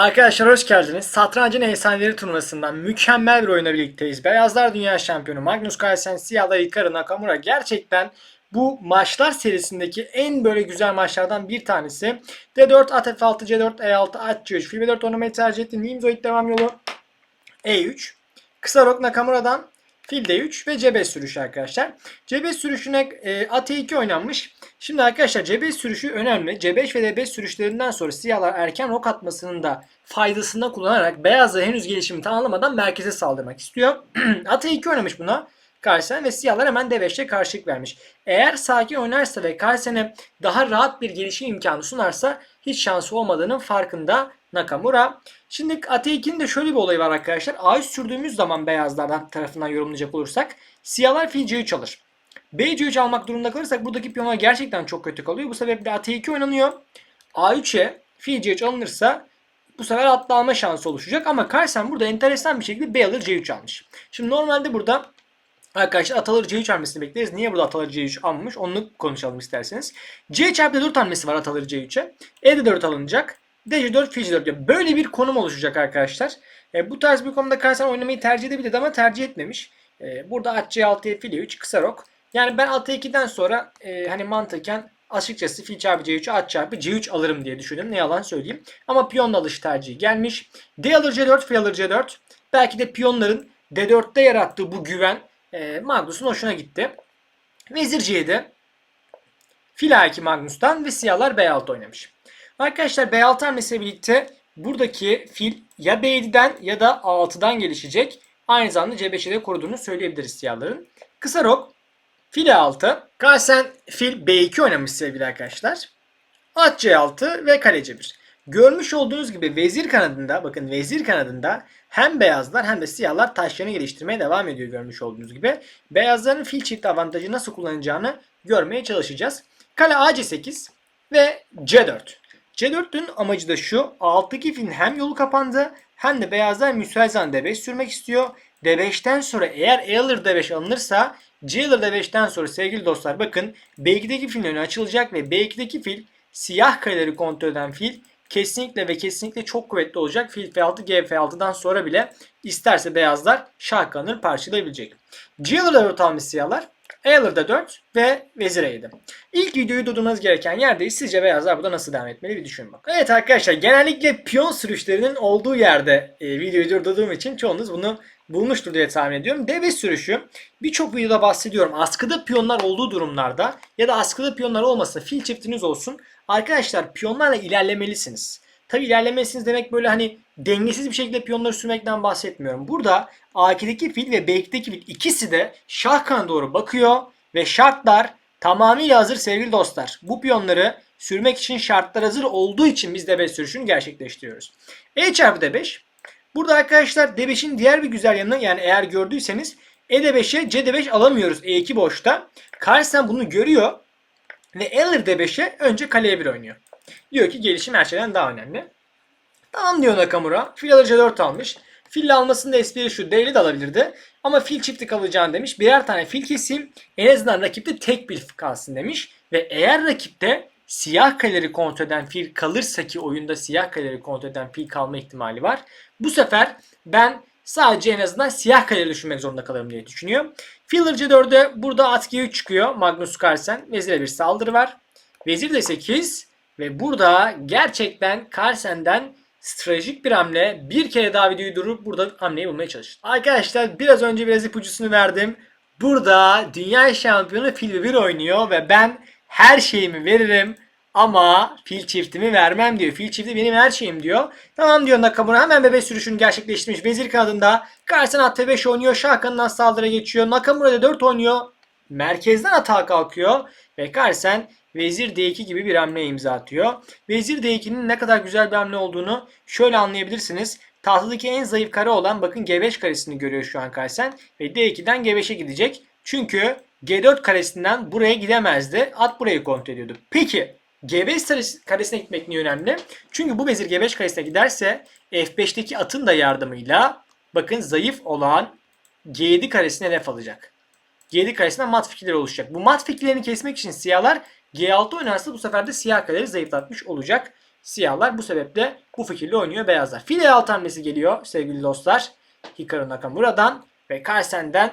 Arkadaşlar hoş geldiniz. Satrancın Efsaneleri turnuvasından mükemmel bir oyuna birlikteyiz. Beyazlar Dünya Şampiyonu Magnus Carlsen, Siyahlar Hikaru Nakamura gerçekten bu maçlar serisindeki en böyle güzel maçlardan bir tanesi. D4, at F6, C4, E6, at C3, fil B4 oynamayı tercih etti. Nimzoid devam yolu E3. Kısa rok Nakamura'dan fil D3 ve C5 sürüşü arkadaşlar. C5 sürüşüne e, at E2 oynanmış. Şimdi arkadaşlar C5 sürüşü önemli. C5 ve D5 sürüşlerinden sonra siyahlar erken rok atmasının da faydasında kullanarak beyazlar henüz gelişimi tamamlamadan merkeze saldırmak istiyor. at E2 oynamış buna. Carlsen ve siyahlar hemen D5'te karşılık vermiş. Eğer sakin oynarsa ve Carlsen'e daha rahat bir gelişim imkanı sunarsa hiç şansı olmadığının farkında Nakamura. Şimdi at E2'nin de şöyle bir olayı var arkadaşlar. A3 sürdüğümüz zaman beyazlardan tarafından yorumlayacak olursak siyahlar fil C3 alır. B3 almak durumunda kalırsak buradaki piyonlar gerçekten çok kötü kalıyor. Bu sebeple at 2 oynanıyor. A3'e fil C3 alınırsa bu sefer atla alma şansı oluşacak. Ama Carlsen burada enteresan bir şekilde B alır C3 almış. Şimdi normalde burada Arkadaşlar ataları C3 hamlesini bekleriz. Niye burada ataları C3 almamış? Onu konuşalım isterseniz. C çarpı 4 hamlesi var ataları C3'e. E de 4 alınacak. DC4, fil 4 Böyle bir konum oluşacak arkadaşlar. E, bu tarz bir konumda Carlsen oynamayı tercih edebilirdi ama tercih etmemiş. E, burada at C6'ya fil 3 kısa rok. Yani ben at 2'den sonra e, hani mantıken açıkçası fil çarpı C3'ü at çarpı C3 alırım diye düşündüm. Ne yalan söyleyeyim. Ama piyonla alış tercihi gelmiş. D alır C4, fil alır C4. Belki de piyonların D4'te yarattığı bu güven e, Magnus'un hoşuna gitti. Vezir C7. Fil A2 Magnus'tan ve siyahlar B6 oynamış. Arkadaşlar B6 hamlesiyle birlikte buradaki fil ya B7'den ya da A6'dan gelişecek. Aynı zamanda C5'e de koruduğunu söyleyebiliriz siyahların. Kısa rok fil A6. Carlsen fil B2 oynamış sevgili arkadaşlar. At C6 ve kale C1. Görmüş olduğunuz gibi vezir kanadında bakın vezir kanadında hem beyazlar hem de siyahlar taşlarını geliştirmeye devam ediyor görmüş olduğunuz gibi. Beyazların fil çift avantajı nasıl kullanacağını görmeye çalışacağız. Kale AC8 ve C4. C4'ün amacı da şu. Alttaki filin hem yolu kapandı hem de beyazlar müsait D5 sürmek istiyor. D5'ten sonra eğer alır D5 alınırsa C alır D5'ten sonra sevgili dostlar bakın B2'deki filin önü açılacak ve B2'deki fil siyah kareleri kontrol eden fil kesinlikle ve kesinlikle çok kuvvetli olacak. Fil F6, G F6'dan sonra bile isterse beyazlar şah kanır parçalayabilecek. C alır da 4 siyahlar. E alır da 4 ve vezir E7. İlk videoyu durdurmanız gereken yerdeyiz. Sizce beyazlar burada nasıl devam etmeli bir düşünün bak. Evet arkadaşlar genellikle piyon sürüşlerinin olduğu yerde e, videoyu durdurduğum için çoğunuz bunu bulmuştur diye tahmin ediyorum. D5 sürüşü birçok videoda bahsediyorum. Askıda piyonlar olduğu durumlarda ya da askıda piyonlar olmasa fil çiftiniz olsun. Arkadaşlar piyonlarla ilerlemelisiniz. Tabi ilerlemelisiniz demek böyle hani dengesiz bir şekilde piyonları sürmekten bahsetmiyorum. Burada A2'deki fil ve B2'deki fil ikisi de şah kanı doğru bakıyor ve şartlar tamamıyla hazır sevgili dostlar. Bu piyonları sürmek için şartlar hazır olduğu için biz D5 sürüşünü gerçekleştiriyoruz. E çarpı D5. Burada arkadaşlar D5'in diğer bir güzel yanı yani eğer gördüyseniz E D5'e C D5 alamıyoruz E2 boşta. Carlsen bunu görüyor ve E alır D5'e önce kaleye bir oynuyor. Diyor ki gelişim her şeyden daha önemli. Tamam diyor Nakamura. Fil alır C4 almış. Fil almasında espri şu. D'li de alabilirdi. Ama fil çifti kalacağını demiş. Birer tane fil keseyim. En azından rakipte tek bir kalsın demiş. Ve eğer rakipte siyah kaleleri kontrol eden fil kalırsa ki oyunda siyah kaleleri kontrol eden fil kalma ihtimali var. Bu sefer ben sadece en azından siyah kaleleri düşünmek zorunda kalırım diye düşünüyor. Filler C4'e burada at G3 çıkıyor. Magnus Carlsen. Vezire bir saldırı var. Vezir de 8. Ve burada gerçekten Carlsen'den stratejik bir hamle. Bir kere daha videoyu durup burada hamleyi bulmaya çalıştım. Arkadaşlar biraz önce biraz ipucusunu verdim. Burada dünya şampiyonu fil 1 oynuyor ve ben her şeyimi veririm. Ama fil çiftimi vermem diyor. Fil çifti benim her şeyim diyor. Tamam diyor Nakamura hemen bebek sürüşünü gerçekleştirmiş. Vezir kanadında. Carlsen at 5 oynuyor. Şah kanından saldırı geçiyor. Nakamura da 4 oynuyor. Merkezden atağa kalkıyor. Ve Carlsen Vezir D2 gibi bir hamle imza atıyor. Vezir D2'nin ne kadar güzel bir hamle olduğunu şöyle anlayabilirsiniz. Tahtadaki en zayıf kare olan bakın G5 karesini görüyor şu an Carlsen. Ve D2'den G5'e gidecek. Çünkü G4 karesinden buraya gidemezdi. At burayı kontrol ediyordu. Peki G5 karesine gitmek niye önemli? Çünkü bu vezir G5 karesine giderse F5'teki atın da yardımıyla bakın zayıf olan G7 karesine lef alacak. G7 karesinden mat fikirleri oluşacak. Bu mat fikirlerini kesmek için siyahlar G6 oynarsa bu sefer de siyah kareleri zayıflatmış olacak. Siyahlar bu sebeple bu fikirle oynuyor beyazlar. File alt hamlesi geliyor sevgili dostlar. Hikaru Nakamura'dan ve Carlsen'den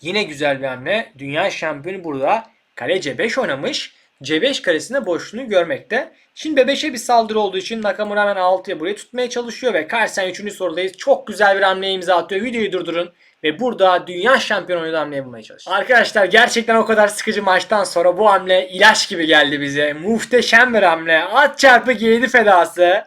yine güzel bir hamle. Dünya şampiyonu burada kale C5 oynamış. C5 karesinde boşluğunu görmekte. Şimdi B5'e bir saldırı olduğu için Nakamura hemen 6'ya burayı tutmaya çalışıyor ve Carlsen 3. sorudayız. Çok güzel bir hamle imza atıyor. Videoyu durdurun ve burada dünya şampiyonu oynadığı hamleyi bulmaya çalışıyor. Arkadaşlar gerçekten o kadar sıkıcı maçtan sonra bu hamle ilaç gibi geldi bize. Muhteşem bir hamle. At çarpı G7 fedası.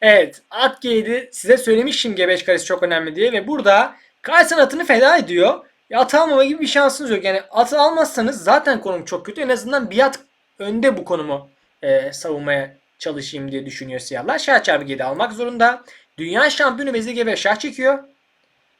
Evet at G7 size söylemişim G5 karesi çok önemli diye ve burada Carlsen atını feda ediyor. Ya atı almama gibi bir şansınız yok. Yani atı almazsanız zaten konum çok kötü. En azından bir at önde bu konumu e, savunmaya çalışayım diye düşünüyor siyahlar. Şah çarpı G7 almak zorunda. Dünya şampiyonu Vezir G5 şah çekiyor.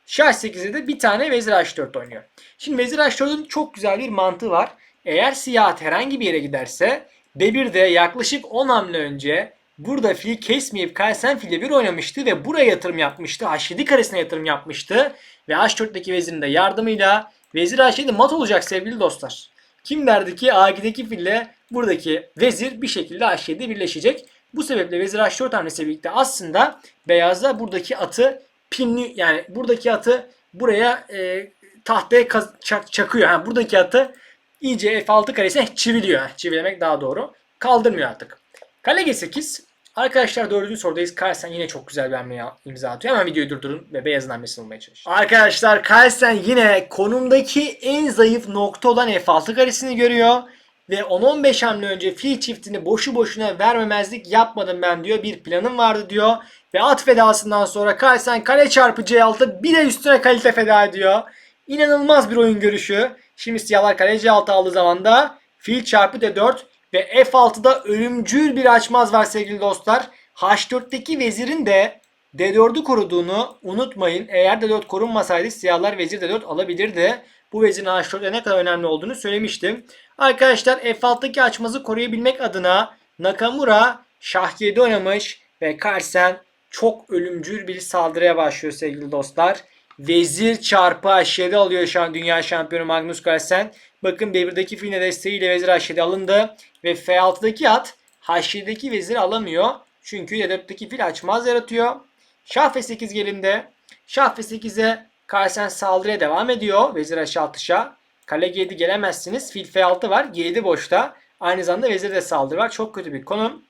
Şah 8'de de bir tane Vezir H4 oynuyor. Şimdi Vezir H4'ün çok güzel bir mantığı var. Eğer siyah herhangi bir yere giderse B1'de yaklaşık 10 hamle önce burada fil kesmeyip Kalsen file 1 oynamıştı ve buraya yatırım yapmıştı. H7 karesine yatırım yapmıştı. Ve H4'teki vezirin de yardımıyla Vezir H7 mat olacak sevgili dostlar. Kim derdi ki A2'deki fille buradaki vezir bir şekilde H7 birleşecek. Bu sebeple vezir H4 hamlesiyle birlikte aslında beyazda buradaki atı pinli yani buradaki atı buraya e, tahtaya çak- çakıyor. Yani buradaki atı iyice F6 karesine çiviliyor. Çivilemek daha doğru. Kaldırmıyor artık. Kale G8. Arkadaşlar dördüncü sorudayız. Carlsen yine çok güzel bir hamle imza atıyor. Hemen videoyu durdurun ve beyazın hamlesini bulmaya çalışın. Arkadaşlar Carlsen yine konumdaki en zayıf nokta olan F6 karesini görüyor. Ve 10-15 hamle önce fil çiftini boşu boşuna vermemezlik yapmadım ben diyor. Bir planım vardı diyor. Ve at fedasından sonra Carlsen kale çarpı C6 bir de üstüne kalite feda ediyor. İnanılmaz bir oyun görüşü. Şimdi siyahlar kale C6 aldığı zaman da fil çarpı D4 ve F6'da ölümcül bir açmaz var sevgili dostlar. H4'teki vezirin de D4'ü koruduğunu unutmayın. Eğer D4 korunmasaydı siyahlar vezir D4 alabilirdi. Bu vezirin H4'e ne kadar önemli olduğunu söylemiştim. Arkadaşlar F6'daki açmazı koruyabilmek adına Nakamura şah 7 oynamış ve Carlsen çok ölümcül bir saldırıya başlıyor sevgili dostlar. Vezir çarpı H7 alıyor şu an dünya şampiyonu Magnus Carlsen. Bakın B1'deki fil desteğiyle vezir H7 alındı. Ve F6'daki at H7'deki vezir alamıyor. Çünkü D4'teki fil açmaz yaratıyor. Şah F8 gelinde. Şah F8'e Carlsen saldırıya devam ediyor. Vezir H6 şah. Kale G7 gelemezsiniz. Fil F6 var. G7 boşta. Aynı zamanda vezir de saldırı var. Çok kötü bir konum.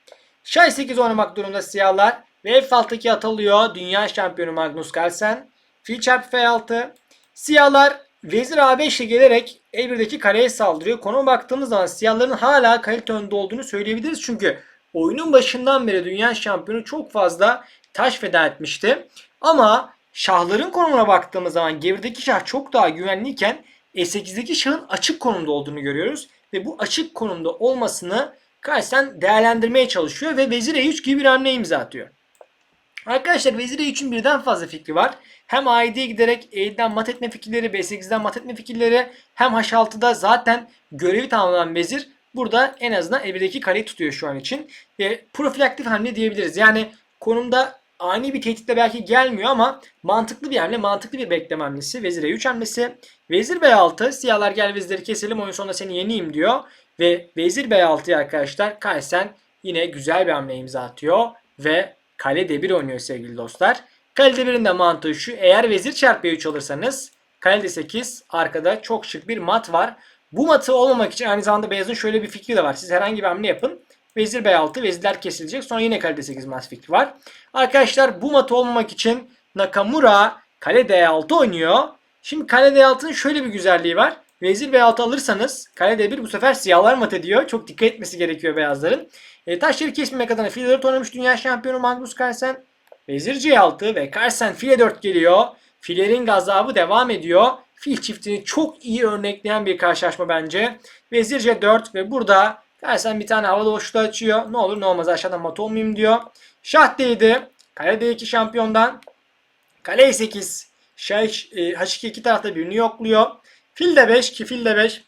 Şah 8 oynamak durumunda siyahlar. Ve F6'daki atılıyor. Dünya şampiyonu Magnus Carlsen. Fil çarpı F6. Siyahlar vezir A5 ile gelerek E1'deki kareye saldırıyor. Konuma baktığımız zaman siyahların hala kalite önde olduğunu söyleyebiliriz. Çünkü oyunun başından beri dünya şampiyonu çok fazla taş feda etmişti. Ama şahların konumuna baktığımız zaman gerideki şah çok daha güvenliyken E8'deki şahın açık konumda olduğunu görüyoruz. Ve bu açık konumda olmasını Carlsen değerlendirmeye çalışıyor ve vezir E3 gibi bir hamle imza atıyor. Arkadaşlar vezir E3'ün birden fazla fikri var. Hem A7'ye giderek E7'den mat etme fikirleri, B8'den mat etme fikirleri hem H6'da zaten görevi tamamlanan vezir burada en azından E1'deki kareyi tutuyor şu an için. Ve profilaktif hamle diyebiliriz. Yani konumda ani bir tehditle belki gelmiyor ama mantıklı bir hamle, mantıklı bir bekleme hamlesi. Vezir E3 hamlesi. Vezir B6, siyahlar gel vezirleri keselim oyun sonunda seni yeneyim diyor. Ve vezir B6'ya arkadaşlar Carlsen yine güzel bir hamle imza atıyor. Ve kale D1 oynuyor sevgili dostlar. Kale D1'in de mantığı şu. Eğer vezir çarpı 3 alırsanız kale D8 arkada çok şık bir mat var. Bu matı olmamak için aynı zamanda beyazın şöyle bir fikri de var. Siz herhangi bir hamle yapın. Vezir B6, vezirler kesilecek. Sonra yine kale D8 mat fikri var. Arkadaşlar bu matı olmamak için Nakamura kale D6 oynuyor. Şimdi kale D6'nın şöyle bir güzelliği var. Vezir B6 alırsanız kale D1 bu sefer siyahlar mat ediyor. Çok dikkat etmesi gerekiyor beyazların. E, taşları kesmemek adına file 4 oynamış dünya şampiyonu Magnus Carlsen. Vezir C6 ve Carlsen file 4 geliyor. Filerin gazabı devam ediyor. Fil çiftini çok iyi örnekleyen bir karşılaşma bence. Vezir C4 ve burada Carlsen bir tane havada boşluğu açıyor. Ne olur ne olmaz aşağıdan mat olmayayım diyor. Şah D7. Kale D2 şampiyondan. Kale E8. Şah e, H2 iki tarafta birini yokluyor. Fil de 5 ki fil de 5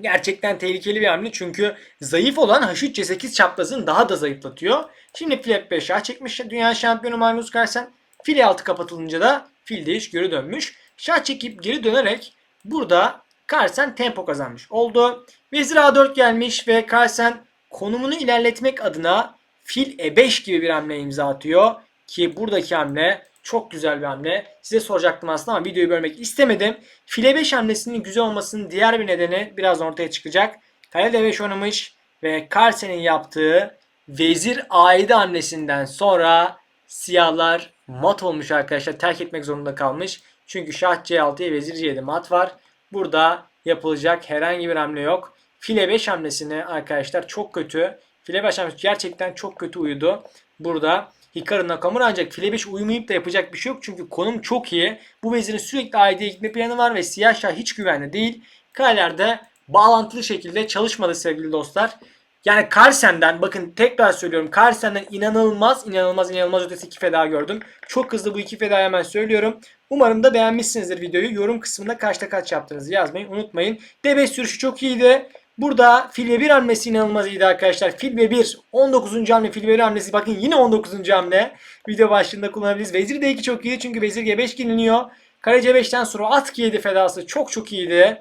gerçekten tehlikeli bir hamle çünkü zayıf olan H3 C8 çaprazını daha da zayıflatıyor. Şimdi fil F5 şah çekmiş dünya şampiyonu Magnus Carlsen. Fil 6 kapatılınca da fil de hiç geri dönmüş. Şah çekip geri dönerek burada Carlsen tempo kazanmış oldu. Vezir A4 gelmiş ve Carlsen konumunu ilerletmek adına fil e5 gibi bir hamle imza atıyor. Ki buradaki hamle çok güzel bir hamle. Size soracaktım aslında ama videoyu bölmek istemedim. Fil e5 hamlesinin güzel olmasının diğer bir nedeni birazdan ortaya çıkacak. Kale d5 oynamış ve Carlsen'in yaptığı vezir a7 hamlesinden sonra siyahlar mat olmuş arkadaşlar. Terk etmek zorunda kalmış. Çünkü şah c6'ya vezir c7 mat var. Burada yapılacak herhangi bir hamle yok. File 5 hamlesini arkadaşlar çok kötü. File 5 hamlesi gerçekten çok kötü uyudu. Burada Hikaru Nakamura ancak file 5 uyumayıp da yapacak bir şey yok. Çünkü konum çok iyi. Bu vezirin sürekli AID'ye gitme planı var ve siyah şah hiç güvenli değil. Kalelerde bağlantılı şekilde çalışmadı sevgili dostlar. Yani Carlsen'den bakın tekrar söylüyorum Carlsen'den inanılmaz inanılmaz inanılmaz ötesi iki feda gördüm. Çok hızlı bu iki fedayı hemen söylüyorum. Umarım da beğenmişsinizdir videoyu. Yorum kısmında kaçta kaç yaptığınızı yazmayı unutmayın. D5 sürüşü çok iyiydi. Burada fil ve 1 hamlesi inanılmaz iyiydi arkadaşlar. Fil ve 1 19. hamle fil ve 1 hamlesi bakın yine 19. hamle. Video başlığında kullanabiliriz. Vezir D2 çok iyiydi çünkü vezir G5 geliniyor. Kale C5'ten sonra at G7 fedası çok çok iyiydi.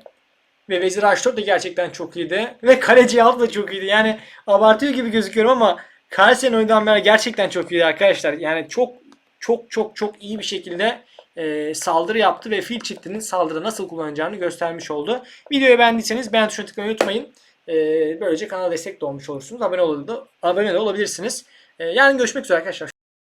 Ve Vezir H4 de gerçekten çok iyiydi. Ve Kaleci C6 da çok iyiydi. Yani abartıyor gibi gözüküyorum ama Carlsen oyundan hamleler gerçekten çok iyiydi arkadaşlar. Yani çok çok çok çok iyi bir şekilde e, saldırı yaptı ve fil çiftinin saldırı nasıl kullanacağını göstermiş oldu. Videoyu beğendiyseniz beğen tuşuna tıklamayı unutmayın. E, böylece kanala destek de olmuş olursunuz. Abone, ol, abone de olabilirsiniz. E, yarın görüşmek üzere arkadaşlar.